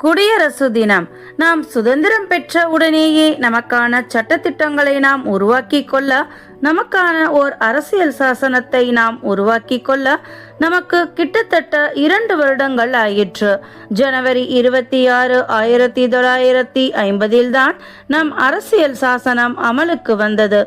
குடியரசு தினம். நாம் சுதந்திரம் பெற்ற உடனேயே நமக்கான சட்டத்திட்டங்களை நாம் உருவாக்கி கொள்ள நமக்கான ஓர் அரசியல் சாசனத்தை நாம் உருவாக்கி கொள்ள நமக்கு கிட்டத்தட்ட இரண்டு வருடங்கள் ஆயிற்று. ஜனவரி இருபத்தி ஆறு ஆயிரத்தி தொள்ளாயிரத்தி ஐம்பதில் தான் நம் அரசியல் சாசனம் அமலுக்கு வந்தது.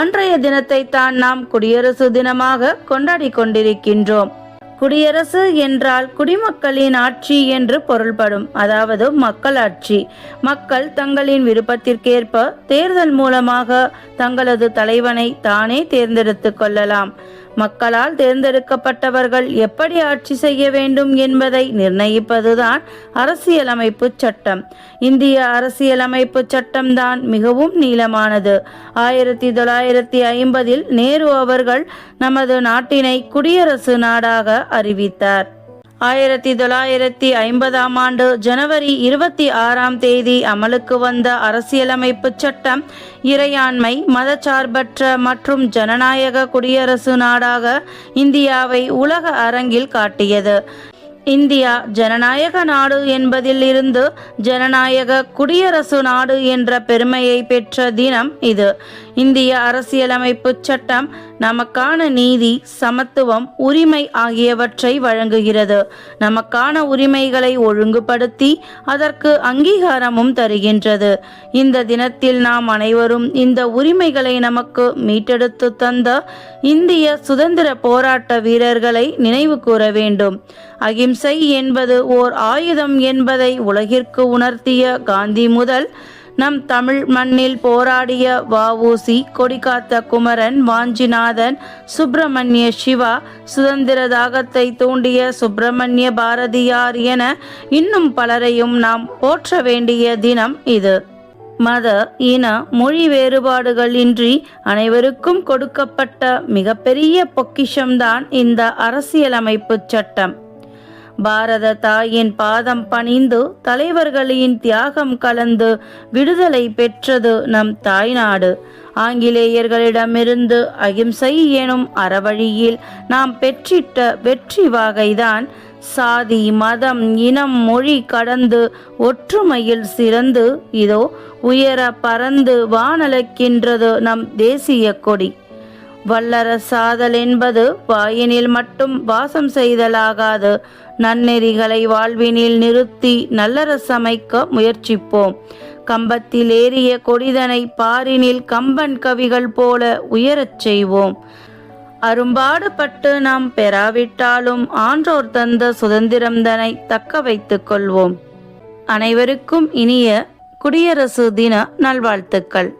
அன்றைய தினத்தை தான் நாம் குடியரசு தினமாக கொண்டாடி கொண்டிருக்கின்றோம். குடியரசு என்றால் குடிமக்களின் ஆட்சி என்று பொருள்படும் அதாவது மக்களாட்சி மக்கள் தங்களின் விருப்பத்திற்கேற்ப தேர்தல் மூலமாக தங்களது தலைவனை தானே தேர்ந்தெடுத்து கொள்ளலாம். மக்களால் தேர்ந்தெடுக்கப்பட்டவர்கள் எப்படி ஆட்சி செய்ய வேண்டும் என்பதை நிர்ணயிப்பதுதான் அரசியலமைப்பு சட்டம். இந்திய அரசியலமைப்பு சட்டம்தான் மிகவும் நீளமானது. ஆயிரத்தி தொள்ளாயிரத்தி ஐம்பதில் நேரு அவர்கள் நமது நாட்டினை குடியரசு நாடாக அறிவித்தார். ஆயிரத்தி தொள்ளாயிரத்தி ஐம்பதாம் ஆண்டு ஜனவரி இருபத்தி ஆறாம் தேதி அமலுக்கு வந்த அரசியலமைப்பு சட்டம் இறையாண்மை மதச்சார்பற்ற மற்றும் ஜனநாயக குடியரசு நாடாக இந்தியாவை உலக அரங்கில் காட்டியது. இந்தியா ஜனநாயக நாடு என்பதில் இருந்து ஜனநாயக குடியரசு நாடு என்ற பெருமையை பெற்ற தினம் இது. இந்திய அரசியலமைப்பு சட்டம் நமக்கான நீதி சமத்துவம் உரிமை ஆகியவற்றை வழங்குகிறது. நமக்கான உரிமைகளை ஒழுங்குபடுத்தி அதற்கு அங்கீகாரமும் தருகின்றது. இந்த தினத்தில் நாம் அனைவரும் இந்த உரிமைகளை நமக்கு மீட்டெடுத்து தந்த இந்திய சுதந்திர போராட்ட வீரர்களை நினைவு கூற வேண்டும். அகிம்சை என்பது ஓர் ஆயுதம் என்பதை உலகிற்கு உணர்த்திய காந்தி முதல் நம் தமிழ் மண்ணில் போராடிய வஉசி கொடிகாத்த குமரன் வாஞ்சிநாதன் சுப்பிரமணிய சிவா சுதந்திர தாகத்தை தூண்டிய சுப்பிரமணிய பாரதியார் என இன்னும் பலரையும் நாம் போற்ற வேண்டிய தினம் இது. மத இன மொழி வேறுபாடுகள் இன்றி அனைவருக்கும் கொடுக்கப்பட்ட மிகப்பெரிய பொக்கிஷம்தான் இந்த அரசியலமைப்பு சட்டம். பாரத தாயின் பாதம் பணிந்து தலைவர்களின் தியாகம் கலந்து விடுதலை பெற்றது நம் தாய்நாடு. ஆங்கிலேயர்களிடமிருந்து அகிம்சை எனும் அறவழியில் நாம் பெற்றிட்ட வெற்றி வாகைதான் சாதி மதம் இனம் மொழி கடந்து ஒற்றுமையில் சிறந்து இதோ உயர பறந்து வானலக்கின்றது நம் தேசிய கொடி. வல்லரசாதல் என்பது வாயினில் மட்டும் வாசம் செய்தலாகாது. நன்னெறிகளை வாழ்வினில் நிறுத்தி நல்லரசமைக்க முயற்சிப்போம். கம்பத்தில் ஏறிய கொடிதனை பாரினில் கம்பன் கவிகள் போல உயரச் செய்வோம். அரும்பாடுபட்டு நாம் பெறாவிட்டாலும் ஆன்றோர் தந்த சுதந்திரம்தனை தக்க வைத்துக் கொள்வோம். அனைவருக்கும் இனிய குடியரசு தின நல்வாழ்த்துக்கள்.